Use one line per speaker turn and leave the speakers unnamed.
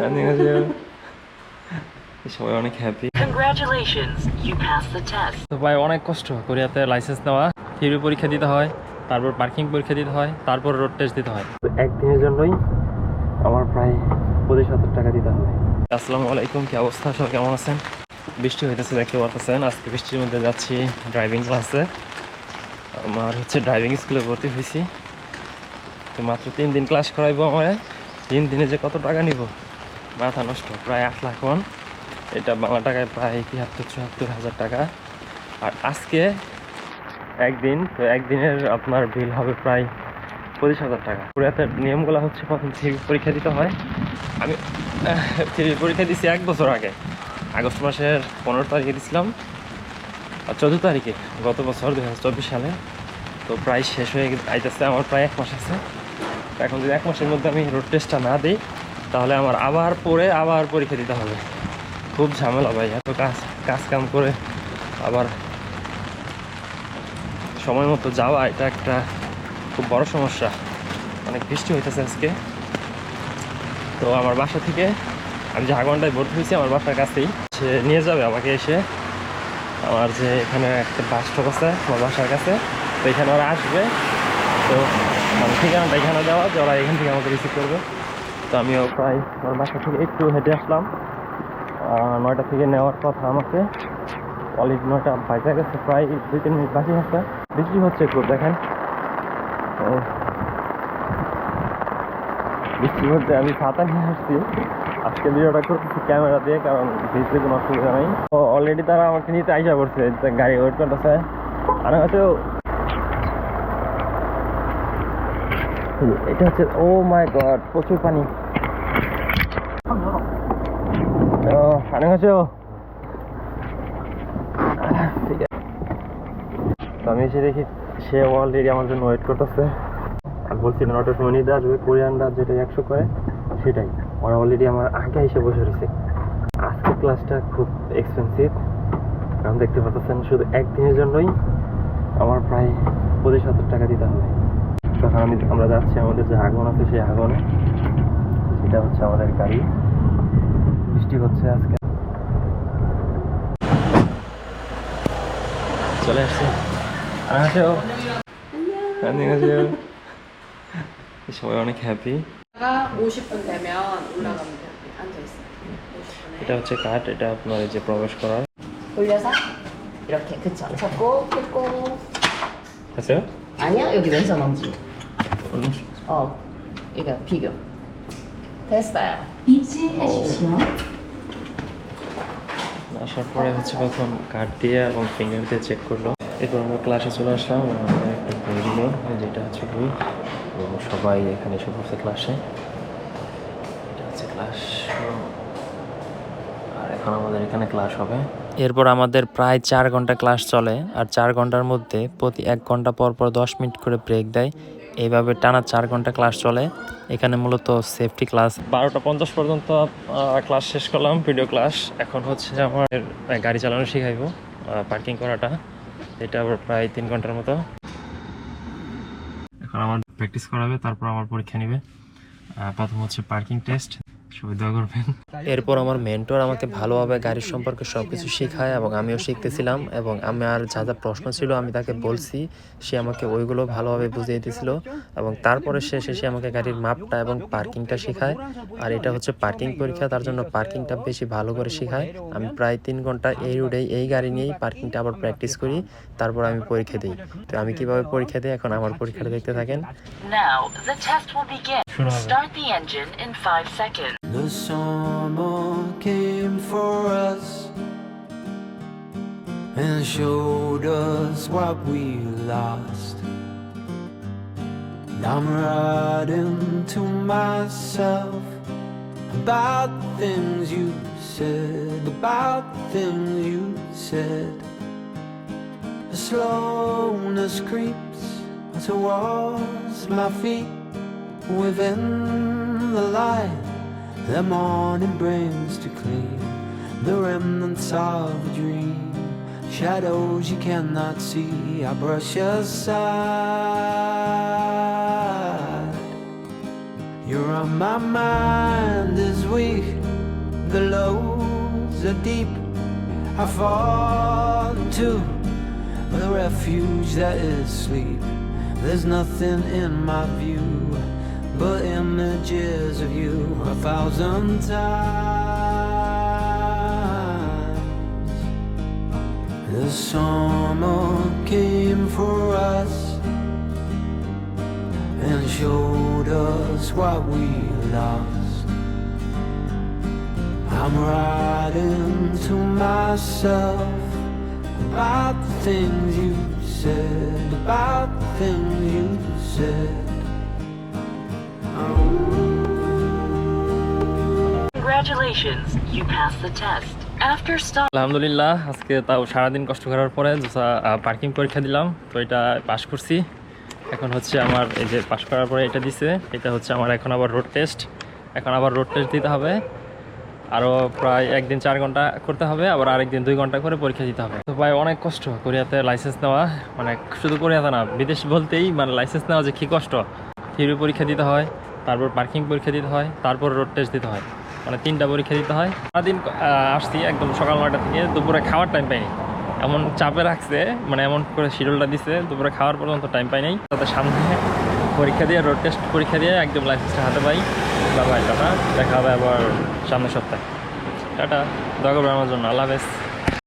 안녕하세요. সবাই অনেক happy
Congratulations, you passed the test.
তো ভাই অনেক কষ্ট কোরিয়াতে লাইসেন্স নেওয়া থিওরি পরীক্ষা দিতে হয় তারপর পার্কিং পরীক্ষা দিতে হয় তারপর রোড টেস্ট দিতে হয় তো একদিনের জন্যই আমার প্রায় পঁচিশ হাজার টাকা দিতে হবে আসসালামু আলাইকুম কি অবস্থা সব কেমন আছেন বৃষ্টি হইতেছে দেখতে পাচ্ছেন আজকে বৃষ্টির মধ্যে যাচ্ছি ড্রাইভিং ক্লাসে আমার হচ্ছে ড্রাইভিং স্কুলে ভর্তি হয়েছি তো মাত্র তিন দিন ক্লাস করাইবো আমার তিন দিনে যে কত টাকা নিব মাথা নষ্ট, প্রায় আট লাখ ওয়ান এটা বাংলা টাকায় প্রায় তিয়াত্তর, চুয়াত্তর হাজার টাকা। আর আজকে একদিন, তো একদিনের আপনার বিল হবে প্রায় পঁচিশ হাজার টাকা। পুরাতে নিয়মগুলো হচ্ছে প্রথম থ্রি পরীক্ষা দিতে হয়। আমি থ্রি পরীক্ষা দিছি এক বছর আগে। আগস্ট মাসের পনেরো তারিখে দিছিলাম। আর চোদ্দ তারিখে, গত বছর দু হাজার চব্বিশ সালে। তো প্রায় শেষ হয়ে আইতেছে, আমার প্রায় এক মাস আছে। এখন যদি এক মাসের মধ্যে আমি রোড টেস্টটা না দিই তাহলে আমার আবার পরে আবার পরীক্ষা দিতে হবে। খুব ঝামেলা ভাই, এত কাজ কাজ কাম করে আবার সময় মতো যাওয়া, এটা একটা খুব বড় সমস্যা। অনেক বৃষ্টি হইতেছে আজকে। তো আমার বাসা থেকে আমি যে ঘন্টায় ভর্তি হয়েছি, আমার বাসার কাছেই। সে নিয়ে যাবে আমাকে এসে। আমার যে এখানে একটা বাস স্টপ আছে, আমার বাসার কাছে। তো এখানে ওরা আসবে। তো মানে ঠিকানাটা এখানে দেওয়া, যে ওরা এখান থেকে আমাকে রিসিভ করবে। তো আমিও প্রায় আমার বাসা থেকে একটু হেঁটে আসলাম। নয়টা থেকে নেওয়ার কথা আমাকে। অলরেডি নয়টা বাজে গেছে, প্রায় দুই তিন মিনিট বাকি আছে। বৃষ্টি হচ্ছে খুব দেখেন। বৃষ্টির মধ্যে আমি ছাতা নিয়ে আসছি। আজকে ভিডিওটা করতেছি ক্যামেরা দিয়ে, কারণ ভিজতে কোনো অসুবিধা নেই। তো অলরেডি তারা আমাকে নিতে আইসা করছে গাড়ি ওয়েট করতেছে। আর হয়তো এটা হচ্ছে ও মাই গড প্রচুর পানি। আমি এসে দেখি, সে অলরেডি আমার জন্য ওয়েট করতেছে। আর বলছিল নটা সময় নিতে আসবে কোরিয়ানরা যেটা একশো করে, সেটাই। ওরা অলরেডি আমার আগে এসে বসে রয়েছে। আজকে ক্লাসটা খুব এক্সপেন্সিভ কারণ দেখতে পাচ্ছেন, শুধু একদিনের জন্যই আমার প্রায় পঁচিশ হাজার টাকা দিতে হবে। তখন আমি আমরা যাচ্ছি আমাদের যে আগুন আছে সেই আগুনে সেটা হচ্ছে আমাদের গাড়ি বৃষ্টি হচ্ছে আজকে চলে আসছে 안녕하세요 안녕하세요 সবাই অনেক হ্যাপি
가 50분 되면 올라가면 돼요. 앉아 있어요. 50분에.
এটা হচ্ছে কাঠ এটা আপনার এই যে প্রবেশ করার
돌려서 이렇게 그쵸 잡고 뜯고
আছে
아니야 여기 왼손 엄지 어 이거 비교 됐어요
입수해 주십시오.
আসার পরে হচ্ছে প্রথম কার্ড দিয়ে এবং ফিঙ্গার দিয়ে চেক করলো এরপর আমরা ক্লাসে চলে আসলাম আমাদের একটা বই দিল যেটা হচ্ছে বই এবং সবাই এখানে এসে পড়ছে ক্লাসে এটা হচ্ছে ক্লাস আর এখন আমাদের এখানে ক্লাস হবে এরপর আমাদের প্রায় চার ঘন্টা ক্লাস চলে আর চার ঘন্টার মধ্যে প্রতি এক ঘন্টা পর পর দশ মিনিট করে ব্রেক দেয় এইভাবে টানা চার ঘণ্টা ক্লাস চলে। এখানে মূলত সেফটি ক্লাস বারোটা পঞ্চাশ পর্যন্ত ক্লাস শেষ করলাম ভিডিও ক্লাস এখন হচ্ছে আমার গাড়ি চালানো শেখাইবো পার্কিং করাটা। এটা প্রায় তিন ঘণ্টার মতো। এখন আমার প্র্যাকটিস করাবে, তারপর আমার পরীক্ষা নেবে। প্রথম হচ্ছে পার্কিং টেস্ট এরপর আমার মেন্টর আমাকে ভালোভাবে গাড়ির সম্পর্কে সব কিছু শেখায় এবং আমিও শিখতেছিলাম এবং আমার যা যা প্রশ্ন ছিল আমি তাকে বলছি সে আমাকে ওইগুলো ভালোভাবে বুঝিয়ে দিয়েছিল এবং তারপরে সে শেষে আমাকে গাড়ির মাপটা এবং পার্কিংটা শেখায়। আর এটা হচ্ছে পার্কিং পরীক্ষা তার জন্য পার্কিংটা বেশি ভালো করে শেখায়। আমি প্রায় তিন ঘণ্টা এই রোডে এই গাড়ি নিয়েই পার্কিংটা আবার প্র্যাকটিস করি তারপর আমি পরীক্ষা দিই। তো আমি কীভাবে পরীক্ষা দিই? এখন আমার পরীক্ষাটা দেখতে থাকেন।
Now, the test will begin. Start the engine in five seconds.
The summer came for us and showed us what we lost. And I'm writing to myself about things you said, about things you said. The slowness creeps towards my feet within the light the morning brings to clean the remnants of a dream. Shadows you cannot see, I brush aside. You're on my mind as we the lows are deep. I fall into the refuge that is sleep. There's nothing in my view but images of you a thousand times. The summer came for us and showed us what we lost. I'm writing to myself about the things you said, about the things you said.
আলহামদুলিল্লাহ, আজকে তাও সারাদিন কষ্ট করার পরে parking পরীক্ষা দিলাম, তো এটা পাশ করছি। এখন হচ্ছে আমার, এই যে পাশ করার পরে এটা দিছে, এটা হচ্ছে আমার এখন আবার রোড টেস্ট এখন আবার রোড টেস্ট দিতে হবে। আরও প্রায় একদিন চার ঘণ্টা করতে হবে, আবার আরেকদিন দুই ঘণ্টা করে পরীক্ষা দিতে হবে। তো ভাই, অনেক কষ্ট কোরিয়াতে লাইসেন্স নেওয়া। মানে শুধু কোরিয়াতে না, বিদেশ বলতেই মানে লাইসেন্স নেওয়া যে কী কষ্ট। থিওরি পরীক্ষা দিতে হয়। তারপর পার্কিং পরীক্ষা দিতে হয়, তারপর রোড টেস্ট দিতে হয়। মানে তিনটা পরীক্ষা দিতে হয়। সারাদিন আসছি একদম সকাল নয়টা থেকে, দুপুরে খাওয়ার টাইম পাইনি। এমন চাপে রাখছে মানে এমন করে শিডিউলটা দিছে, দুপুরে খাওয়ার পর্যন্ত টাইম পাই নাই। তাদের সামনে পরীক্ষা দিয়ে রোড টেস্ট পরীক্ষা দিয়ে একদম লাইসেন্সটা হাতে পাই। বাবা টাটা দেখা হবে আবার সামনের সপ্তাহে। টাটা, দোয়া করবেন আমার জন্য। আল্লাহ হাফেজ।